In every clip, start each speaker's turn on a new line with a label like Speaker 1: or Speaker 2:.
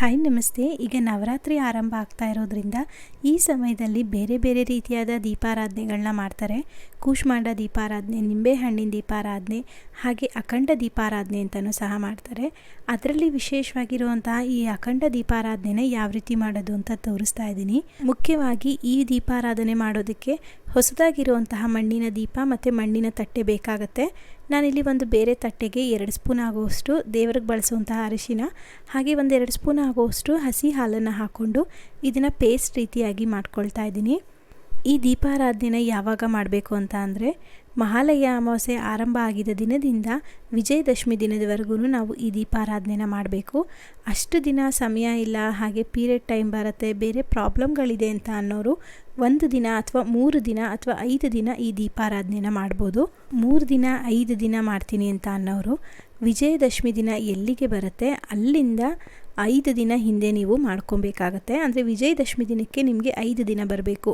Speaker 1: Hi, ನಮಸ್ತೆ. ಈಗ ನವರಾತ್ರಿ ಆರಂಭ ಆಗ್ತಾ ಇರೋದ್ರಿಂದ ಈ ಸಮಯದಲ್ಲಿ ಬೇರೆ ಬೇರೆ ರೀತಿಯಾದ ದೀಪಾರಾಧನೆಗಳನ್ನ ಮಾಡ್ತಾರೆ. ಕೂಶ್ಮಾಂಡ ದೀಪಾರಾಧನೆ ನಿಂಬೆಹಣ್ಣಿನ ದೀಪಾರಾಧನೆ, ಹಾಗೆ ಅಖಂಡ ದೀಪಾರಾಧನೆ ಅಂತಲೂ ಸಹ ಮಾಡ್ತಾರೆ. ಅದರಲ್ಲಿ ವಿಶೇಷವಾಗಿರುವಂತಹ ಈ ಅಖಂಡ ದೀಪಾರಾಧನೆನ ಯಾವ ರೀತಿ ಮಾಡೋದು ಅಂತ ತೋರಿಸ್ತಾ ಇದ್ದೀನಿ. ಮುಖ್ಯವಾಗಿ ಈ ದೀಪಾರಾಧನೆ ಮಾಡೋದಕ್ಕೆ ಹೊಸದಾಗಿರುವಂತಹ ಮಣ್ಣಿನ ದೀಪ ಮತ್ತು ಮಣ್ಣಿನ ತಟ್ಟೆ ಬೇಕಾಗತ್ತೆ. ನಾನಿಲ್ಲಿ ಒಂದು ಬೇರೆ ತಟ್ಟೆಗೆ ಎರಡು ಸ್ಪೂನ್ ಆಗುವಷ್ಟು, ದೇವ್ರಿಗೆ ಬಳಸುವಂತಹ ಅರಿಶಿನ, ಹಾಗೆ ಒಂದು ಎರಡು ಸ್ಪೂನ್ ಆಗುವಷ್ಟು ಹಸಿ ಹಾಲನ್ನು ಹಾಕ್ಕೊಂಡು ಇದನ್ನು ಪೇಸ್ಟ್ ರೀತಿಯಾಗಿ ಮಾಡ್ಕೊಳ್ತಾ ಇದ್ದೀನಿ. ಈ ದೀಪಾರಾಧನೆನ ಯಾವಾಗ ಮಾಡಬೇಕು ಅಂತ ಅಂದರೆ ಮಹಾಲಯ ಅಮಾವಾಸ್ಯೆ ಆರಂಭ ಆಗಿದ ದಿನದಿಂದ ವಿಜಯದಶಮಿ ದಿನದವರೆಗೂ ನಾವು ಈ ದೀಪಾರಾಧನೆನ ಮಾಡಬೇಕು. ಅಷ್ಟು ದಿನ ಸಮಯ ಇಲ್ಲ, ಹಾಗೆ ಪೀರಿಯಡ್ ಟೈಮ್ ಬರುತ್ತೆ, ಬೇರೆ ಪ್ರಾಬ್ಲಮ್ಗಳಿದೆ ಅಂತ ಅನ್ನೋರು ಒಂದು ದಿನ ಅಥವಾ ಮೂರು ದಿನ ಅಥವಾ ಐದು ದಿನ ಈ ದೀಪಾರಾಧನೆನ ಮಾಡ್ಬೋದು. ಮೂರು ದಿನ, ಐದು ದಿನ ಮಾಡ್ತೀನಿ ಅಂತ ಅನ್ನೋರು ವಿಜಯದಶಮಿ ದಿನ ಎಲ್ಲಿಗೆ ಬರುತ್ತೆ? ಅಲ್ಲಿಂದ ಐದು ದಿನ ಹಿಂದೆ ನೀವು ಮಾಡ್ಕೊಬೇಕಾಗತ್ತೆ. ಅಂದರೆ ವಿಜಯದಶಮಿ ದಿನಕ್ಕೆ ನಿಮಗೆ ಐದು ದಿನ ಬರಬೇಕು.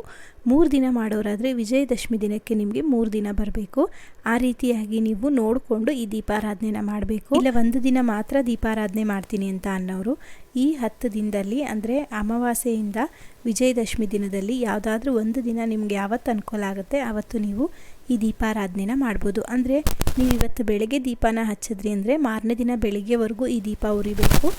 Speaker 1: ಮೂರು ದಿನ ಮಾಡೋರಾದರೆ ವಿಜಯದಶಮಿ ದಿನಕ್ಕೆ ನಿಮಗೆ ಮೂರು ದಿನ ಬರಬೇಕು. ಆ ರೀತಿಯಾಗಿ ನೀವು ನೋಡಿಕೊಂಡು ಈ ದೀಪಾರಾಧನೆನ ಮಾಡಬೇಕು. ಇಲ್ಲ, ಒಂದು ದಿನ ಮಾತ್ರ ದೀಪಾರಾಧನೆ ಮಾಡ್ತೀನಿ ಅಂತ ಅನ್ನೋರು ಈ ಹತ್ತು ದಿನದಲ್ಲಿ, ಅಂದರೆ ಅಮಾವಾಸ್ಯೆಯಿಂದ ವಿಜಯದಶಮಿ ದಿನದಲ್ಲಿ ಯಾವುದಾದ್ರೂ ಒಂದು ದಿನ ನಿಮ್ಗೆ ಯಾವತ್ತು ಅನುಕೂಲ ಆಗುತ್ತೆ ಆವತ್ತು ನೀವು ಈ ದೀಪಾರಾಧನೆನ ಮಾಡ್ಬೋದು. ಅಂದರೆ ನೀವು ಇವತ್ತು ಬೆಳಗ್ಗೆ ದೀಪನ ಹಚ್ಚಿದ್ರಿ ಅಂದರೆ ಮಾರನೇ ದಿನ ಬೆಳಗ್ಗೆವರೆಗೂ ಈ ದೀಪ ಉರಿಬೇಕು.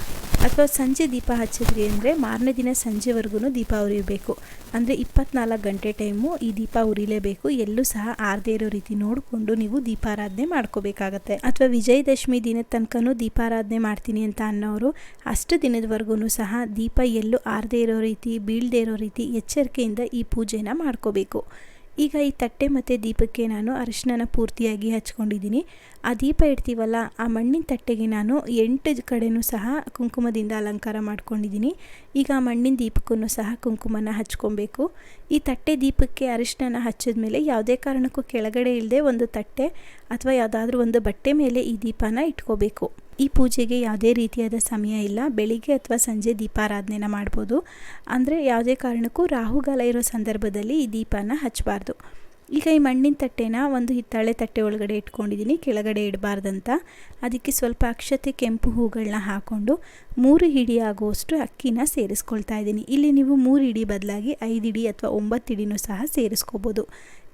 Speaker 1: ಅಥವಾ ಸಂಜೆ ದೀಪ ಹಚ್ಚಿದ್ರಿ ಅಂದರೆ ಮಾರನೇ ದಿನ ಸಂಜೆವರೆಗೂ ದೀಪ ಉರಿಯಬೇಕು ಅಂದರೆ ಇಪ್ಪತ್ನಾಲ್ಕು ಗಂಟೆ ಟೈಮು ಈ ದೀಪ ಉರಿಲೇಬೇಕು. ಎಲ್ಲೂ ಸಹ ಆರದೇ ಇರೋ ರೀತಿ ನೋಡಿಕೊಂಡು ನೀವು ದೀಪಾರಾಧನೆ ಮಾಡ್ಕೋಬೇಕಾಗತ್ತೆ. ಅಥವಾ ವಿಜಯದಶಮಿ ದಿನದ ತನಕನೂ ದೀಪಾರಾಧನೆ ಮಾಡ್ತೀನಿ ಅಂತ ಅನ್ನೋರು ಅಷ್ಟು ದಿನದವರೆಗೂ ಸಹ ದೀಪ ಎಲ್ಲೂ ಆರದೇ ಇರೋ ರೀತಿ, ಬೀಳದೇ ಇರೋ ರೀತಿ ಎಚ್ಚರಿಕೆಯಿಂದ ಈ ಪೂಜೆನ ಮಾಡ್ಕೋಬೇಕು. ಈಗ ಈ ತಟ್ಟೆ ಮತ್ತು ದೀಪಕ್ಕೆ ನಾನು ಅರಿಶಿನ ಪೂರ್ತಿಯಾಗಿ ಹಚ್ಕೊಂಡಿದ್ದೀನಿ. ಆ ದೀಪ ಇಡ್ತೀವಲ್ಲ, ಆ ಮಣ್ಣಿನ ತಟ್ಟೆಗೆ ನಾನು ಎಂಟು ಕಡೆಯೂ ಸಹ ಕುಂಕುಮದಿಂದ ಅಲಂಕಾರ ಮಾಡ್ಕೊಂಡಿದ್ದೀನಿ. ಈಗ ಆ ಮಣ್ಣಿನ ದೀಪಕ್ಕೂ ಸಹ ಕುಂಕುಮನ ಹಚ್ಕೊಬೇಕು. ಈ ತಟ್ಟೆ ದೀಪಕ್ಕೆ ಅರಿಶಿನ ಹಚ್ಚಿದ ಮೇಲೆ ಯಾವುದೇ ಕಾರಣಕ್ಕೂ ಕೆಳಗಡೆ ಇಲ್ಲದೆ ಒಂದು ತಟ್ಟೆ ಅಥವಾ ಯಾವುದಾದ್ರೂ ಒಂದು ಬಟ್ಟೆ ಮೇಲೆ ಈ ದೀಪನ ಇಟ್ಕೋಬೇಕು. ಈ ಪೂಜೆಗೆ ಯಾವುದೇ ರೀತಿಯಾದ ಸಮಯ ಇಲ್ಲ. ಬೆಳಿಗ್ಗೆ ಅಥವಾ ಸಂಜೆ ದೀಪಾರಾಧನೆನ ಮಾಡ್ಬೋದು. ಅಂದರೆ ಯಾವುದೇ ಕಾರಣಕ್ಕೂ ರಾಹುಗಾಲ ಇರೋ ಸಂದರ್ಭದಲ್ಲಿ ಈ ದೀಪನ ಹಚ್ಚಬಾರ್ದು ಈಗ ಈ ಮಣ್ಣಿನ ತಟ್ಟೆನ ಒಂದು ಹಿತ್ತಾಳೆ ತಟ್ಟೆ ಒಳಗಡೆ ಇಟ್ಕೊಂಡಿದ್ದೀನಿ ಕೆಳಗಡೆ ಇಡಬಾರ್ದಂತ. ಅದಕ್ಕೆ ಸ್ವಲ್ಪ ಅಕ್ಷತೆ ಕೆಂಪು ಹೂಗಳನ್ನ ಹಾಕ್ಕೊಂಡು ಮೂರು ಹಿಡಿ ಆಗುವಷ್ಟು ಅಕ್ಕಿನ ಸೇರಿಸ್ಕೊಳ್ತಾ ಇದ್ದೀನಿ ಇಲ್ಲಿ ನೀವು ಮೂರು ಹಿಡಿ ಬದಲಾಗಿ ಐದು ಹಿಡಿ ಅಥವಾ ಒಂಬತ್ತು ಹಿಡಿನೂ ಸಹ ಸೇರಿಸ್ಕೋಬೋದು.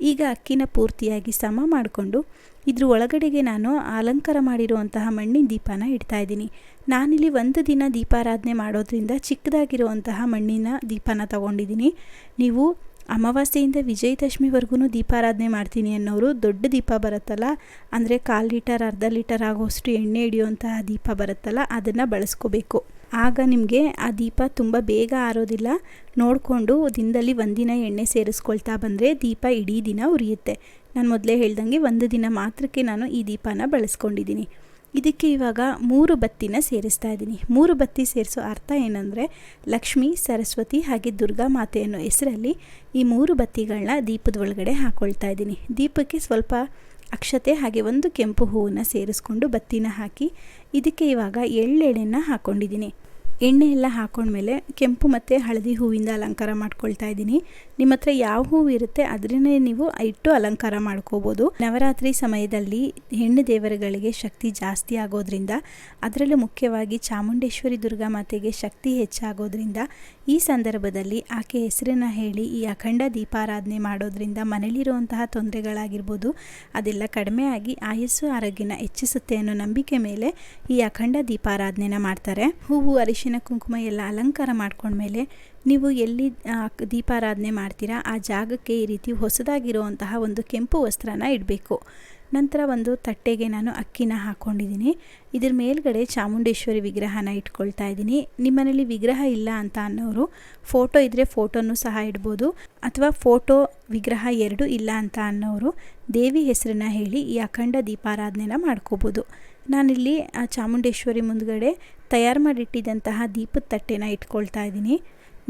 Speaker 1: ಈಗ ಅಕ್ಕಿನ ಪೂರ್ತಿಯಾಗಿ ಸಮ ಮಾಡಿಕೊಂಡು ಇದ್ರ ಒಳಗಡೆಗೆ ನಾನು ಅಲಂಕಾರ ಮಾಡಿರುವಂತಹ ಮಣ್ಣಿನ ದೀಪನ ಇಡ್ತಾ ಇದ್ದೀನಿ. ನಾನಿಲ್ಲಿ ಒಂದು ದಿನ ದೀಪಾರಾಧನೆ ಮಾಡೋದ್ರಿಂದ ಚಿಕ್ಕದಾಗಿರುವಂತಹ ಮಣ್ಣಿನ ದೀಪನ ತಗೊಂಡಿದ್ದೀನಿ. ನೀವು ಅಮಾವಾಸ್ಯೆಯಿಂದ ವಿಜಯದಶಮಿವರೆಗೂ ದೀಪಾರಾಧನೆ ಮಾಡ್ತೀನಿ ಅನ್ನೋರು ದೊಡ್ಡ ದೀಪ ಬರುತ್ತಲ್ಲ, ಅಂದರೆ ಕಾಲು ಲೀಟರ್, ಅರ್ಧ ಲೀಟರ್ ಆಗೋಷ್ಟು ಎಣ್ಣೆ ಹಿಡಿಯುವಂತಹ ದೀಪ ಬರುತ್ತಲ್ಲ, ಅದನ್ನು ಬಳಸ್ಕೋಬೇಕು. ಆಗ ನಿಮಗೆ ಆ ದೀಪ ತುಂಬ ಬೇಗ ಆರೋದಿಲ್ಲ. ನೋಡಿಕೊಂಡು ದಿನದಲ್ಲಿ ಒಂದಿನ ಎಣ್ಣೆ ಸೇರಿಸ್ಕೊಳ್ತಾ ಬಂದರೆ ದೀಪ ಇಡೀ ದಿನ ಉರಿಯುತ್ತೆ. ನಾನು ಮೊದಲೇ ಹೇಳ್ದಂಗೆ ಒಂದು ದಿನ ಮಾತ್ರಕ್ಕೆ ನಾನು ಈ ದೀಪನ ಬಳಸ್ಕೊಂಡಿದ್ದೀನಿ. ಇದಕ್ಕೆ ಇವಾಗ ಮೂರು ಬತ್ತಿನ ಸೇರಿಸ್ತಾ ಇದ್ದೀನಿ. ಮೂರು ಬತ್ತಿ ಸೇರಿಸೋ ಅರ್ಥ ಏನಂದರೆ ಲಕ್ಷ್ಮಿ, ಸರಸ್ವತಿ ಹಾಗೆ ದುರ್ಗಾ ಮಾತೆ ಅನ್ನೋ ಹೆಸರಲ್ಲಿ ಈ ಮೂರು ಬತ್ತಿಗಳನ್ನ ದೀಪದ ಒಳಗಡೆ ಹಾಕ್ಕೊಳ್ತಾ ಇದ್ದೀನಿ. ದೀಪಕ್ಕೆ ಸ್ವಲ್ಪ ಅಕ್ಷತೆ ಹಾಗೆ ಒಂದು ಕೆಂಪು ಹೂವನ್ನು ಸೇರಿಸ್ಕೊಂಡು ಬತ್ತಿನ ಹಾಕಿ ಇದಕ್ಕೆ ಇವಾಗ ಎಳ್ಳೆಣ್ಣೆನ ಹಾಕ್ಕೊಂಡಿದ್ದೀನಿ ಎಣ್ಣೆ ಎಲ್ಲ ಹಾಕೊಂಡ್ಮೇಲೆ ಕೆಂಪು ಮತ್ತು ಹಳದಿ ಹೂವಿಂದ ಅಲಂಕಾರ ಮಾಡ್ಕೊಳ್ತಾ ಇದ್ದೀನಿ. ನಿಮ್ಮ ಹತ್ರ ಯಾವ ಹೂವು ಇರುತ್ತೆ ಅದರಿಂದ ನೀವು ಇಟ್ಟು ಅಲಂಕಾರ ಮಾಡ್ಕೋಬೋದು. ನವರಾತ್ರಿ ಸಮಯದಲ್ಲಿ ಹೆಣ್ಣು ದೇವರುಗಳಿಗೆ ಶಕ್ತಿ ಜಾಸ್ತಿ ಆಗೋದ್ರಿಂದ, ಅದರಲ್ಲೂ ಮುಖ್ಯವಾಗಿ ಚಾಮುಂಡೇಶ್ವರಿ ದುರ್ಗಾ ಮಾತೆಗೆ ಶಕ್ತಿ ಹೆಚ್ಚಾಗೋದ್ರಿಂದ ಈ ಸಂದರ್ಭದಲ್ಲಿ ಆಕೆ ಹೆಸರನ್ನು ಹೇಳಿ ಈ ಅಖಂಡ ದೀಪಾರಾಧನೆ ಮಾಡೋದ್ರಿಂದ ಮನೇಲಿರುವಂತಹ ತೊಂದರೆಗಳಾಗಿರ್ಬೋದು, ಅದೆಲ್ಲ ಕಡಿಮೆ ಆಗಿ ಆಯಸ್ಸು ಆರೋಗ್ಯನ ಹೆಚ್ಚಿಸುತ್ತೆ ಅನ್ನೋ ನಂಬಿಕೆ ಮೇಲೆ ಈ ಅಖಂಡ ದೀಪಾರಾಧನೆನ ಮಾಡ್ತಾರೆ. ಹೂವು ಅರಿಶಿನ ಕುಂಕುಮ ಎಲ್ಲ ಅಲಂಕಾರ ಮಾಡ್ಕೊಂಡ್ಮೇಲೆ ನೀವು ಎಲ್ಲಿ ದೀಪಾರಾಧನೆ ಮಾಡ್ತೀರಾ, ಆ ಜಾಗಕ್ಕೆ ಈ ರೀತಿ ಹೊಸದಾಗಿರುವಂತಹ ಒಂದು ಕೆಂಪು ವಸ್ತ್ರನ ಇಡಬೇಕು. ನಂತರ ಒಂದು ತಟ್ಟೆಗೆ ನಾನು ಅಕ್ಕಿನ ಹಾಕ್ಕೊಂಡಿದ್ದೀನಿ ಇದ್ರ ಮೇಲ್ಗಡೆ ಚಾಮುಂಡೇಶ್ವರಿ ವಿಗ್ರಹನ ಇಟ್ಕೊಳ್ತಾ ಇದ್ದೀನಿ. ನಿಮ್ಮನೇಲಿ ವಿಗ್ರಹ ಇಲ್ಲ ಅಂತ ಅನ್ನೋರು ಫೋಟೋ ಇದ್ದರೆ ಫೋಟೋನು ಸಹ ಇಡ್ಬೋದು. ಅಥವಾ ಫೋಟೋ ವಿಗ್ರಹ ಎರಡು ಇಲ್ಲ ಅಂತ ಅನ್ನೋರು ದೇವಿ ಹೆಸರನ್ನ ಹೇಳಿ ಈ ಅಖಂಡ ದೀಪಾರಾಧನೆನ ಮಾಡ್ಕೋಬೋದು. ನಾನಿಲ್ಲಿ, ಆ, ಚಾಮುಂಡೇಶ್ವರಿ ಮುಂದ್ಗಡೆ ತಯಾರು ಮಾಡಿಟ್ಟಿದ್ದಂತಹ ದೀಪದ ತಟ್ಟೆನ ಇಟ್ಕೊಳ್ತಾ ಇದ್ದೀನಿ.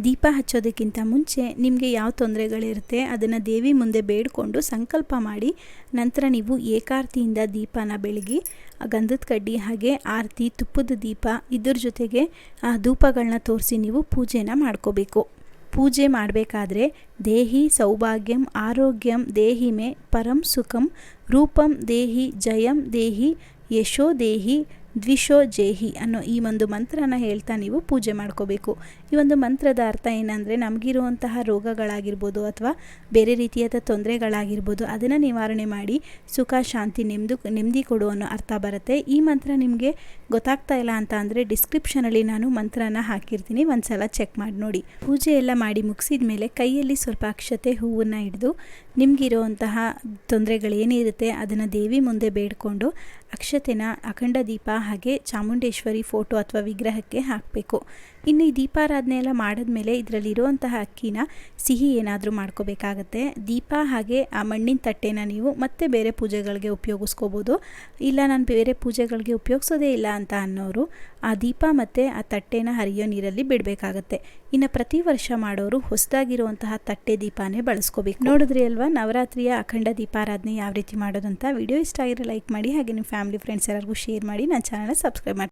Speaker 1: ದೀಪ ಹಚ್ಚೋದಕ್ಕಿಂತ ಮುಂಚೆ ನಿಮಗೆ ಯಾವ ತೊಂದರೆಗಳಿರುತ್ತೆ ಅದನ್ನು ದೇವಿ ಮುಂದೆ ಬೇಡಿಕೊಂಡು ಸಂಕಲ್ಪ ಮಾಡಿ, ನಂತರ ನೀವು ಏಕಾರ್ತಿಯಿಂದ ದೀಪನ ಬೆಳಗಿ ಗಂಧದ ಕಡ್ಡಿ ಹಾಗೆ ಆರತಿ, ತುಪ್ಪದ ದೀಪ, ಇದ್ರ ಜೊತೆಗೆ ಆ ಧೂಪಗಳನ್ನ ತೋರಿಸಿ ನೀವು ಪೂಜೆನ ಮಾಡ್ಕೋಬೇಕು. ಪೂಜೆ ಮಾಡಬೇಕಾದ್ರೆ ದೇಹಿ ಸೌಭಾಗ್ಯಂ, ಆರೋಗ್ಯಂ, ದೇಹಿಮೆ, ಪರಂ ಸುಖಂ, ರೂಪಂ ದೇಹಿ, ಜಯಂ ದೇಹಿ, ಯಶೋ ದೇಹಿ ದ್ವಿಶೋ ಜೇಹಿ ಅನ್ನೋ ಈ ಒಂದು ಮಂತ್ರನ ಹೇಳ್ತಾ ನೀವು ಪೂಜೆ ಮಾಡ್ಕೋಬೇಕು. ಈ ಒಂದು ಮಂತ್ರದ ಅರ್ಥ ಏನಂದರೆ ನಮಗಿರುವಂತಹ ರೋಗಗಳಾಗಿರ್ಬೋದು ಅಥವಾ ಬೇರೆ ರೀತಿಯಾದ ತೊಂದರೆಗಳಾಗಿರ್ಬೋದು ಅದನ್ನು ನಿವಾರಣೆ ಮಾಡಿ ಸುಖ, ಶಾಂತಿ ನೆಮ್ಮದು ನೆಮ್ಮದಿ ಕೊಡು ಅನ್ನೋ ಅರ್ಥ ಬರುತ್ತೆ. ಈ ಮಂತ್ರ ನಿಮಗೆ ಗೊತ್ತಾಗ್ತಾ ಇಲ್ಲ ಅಂತ ಅಂದರೆ ಡಿಸ್ಕ್ರಿಪ್ಷನಲ್ಲಿ ನಾನು ಮಂತ್ರನ ಹಾಕಿರ್ತೀನಿ. ಒಂದು ಸಲ ಚೆಕ್ ಮಾಡಿ ನೋಡಿ. ಪೂಜೆ ಎಲ್ಲ ಮಾಡಿ ಮುಗಿಸಿದ ಮೇಲೆ ಕೈಯಲ್ಲಿ ಸ್ವಲ್ಪ ಅಕ್ಷತೆ ಹೂವನ್ನು ಹಿಡಿದು ನಿಮಗಿರುವಂತಹ ತೊಂದರೆಗಳೇನಿರುತ್ತೆ ಅದನ್ನು ದೇವಿ ಮುಂದೆ ಬೇಡಿಕೊಂಡು ಅಕ್ಷತೆನ ಅಖಂಡ ದೀಪ ಹಾಗೆ ಚಾಮುಂಡೇಶ್ವರಿ ಫೋಟೋ ಅಥವಾ ವಿಗ್ರಹಕ್ಕೆ ಹಾಕಬೇಕು. ಇನ್ನು ಈ ದೀಪಾರಾಧನೆ ಎಲ್ಲ ಮಾಡಿದ್ಮೇಲೆ ಇದರಲ್ಲಿರುವಂತಹ ಅಕ್ಕಿನ ಸಿಹಿ ಏನಾದರೂ ಮಾಡ್ಕೋಬೇಕಾಗತ್ತೆ. ದೀಪ ಹಾಗೆ ಆ ಮಣ್ಣಿನ ತಟ್ಟೆನ ನೀವು ಮತ್ತೆ ಬೇರೆ ಪೂಜೆಗಳಿಗೆ ಉಪಯೋಗಿಸ್ಕೋಬೋದು. ಇಲ್ಲ ನಾನು ಬೇರೆ ಪೂಜೆಗಳಿಗೆ ಉಪಯೋಗಿಸೋದೇ ಇಲ್ಲ ಅಂತ ಅನ್ನೋರು ಆ ದೀಪ ಮತ್ತು ಆ ತಟ್ಟೆನ ಹರಿಯೋ ನೀರಲ್ಲಿ ಬಿಡಬೇಕಾಗತ್ತೆ. ಇನ್ನು ಪ್ರತಿ ವರ್ಷ ಮಾಡೋರು ಹೊಸದಾಗಿರುವಂತಹ ತಟ್ಟೆ ದೀಪನೇ ಬಳಸ್ಕೋಬೇಕು. ನೋಡಿದ್ರಿ ಅಲ್ವಾ? ನವರಾತ್ರಿಯ ಅಖಂಡ ದೀಪಾರಾಧನೆ ಯಾವ ರೀತಿ ಮಾಡೋದಂತ? ವಿಡಿಯೋ ಇಷ್ಟ ಆಗಿರೋ ಲೈಕ್ ಮಾಡಿ ಹಾಗೆ ನಿಮ್ಮ ಫ್ಯಾಮಿಲಿ, ಫ್ರೆಂಡ್ಸ್ ಎಲ್ಲರಿಗೂ ಶೇರ್ ಮಾಡಿ ನನ್ನ ಚಾನಲ್ ಸಬ್ಸ್ಕ್ರೈಬ್ ಮಾಡಿ.